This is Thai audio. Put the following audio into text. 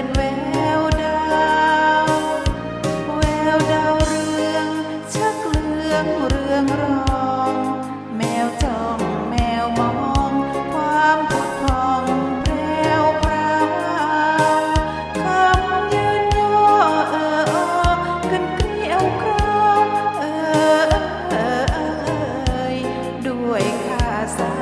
็นแววดาวแววดาวเรืองชักเรืองเรืองรอง แมวจ้องแมวมอง ความผุดพองแวรวพราวคำยืนย่อเออออกันเกลียวครองเออเออเอยด้วยข้าสา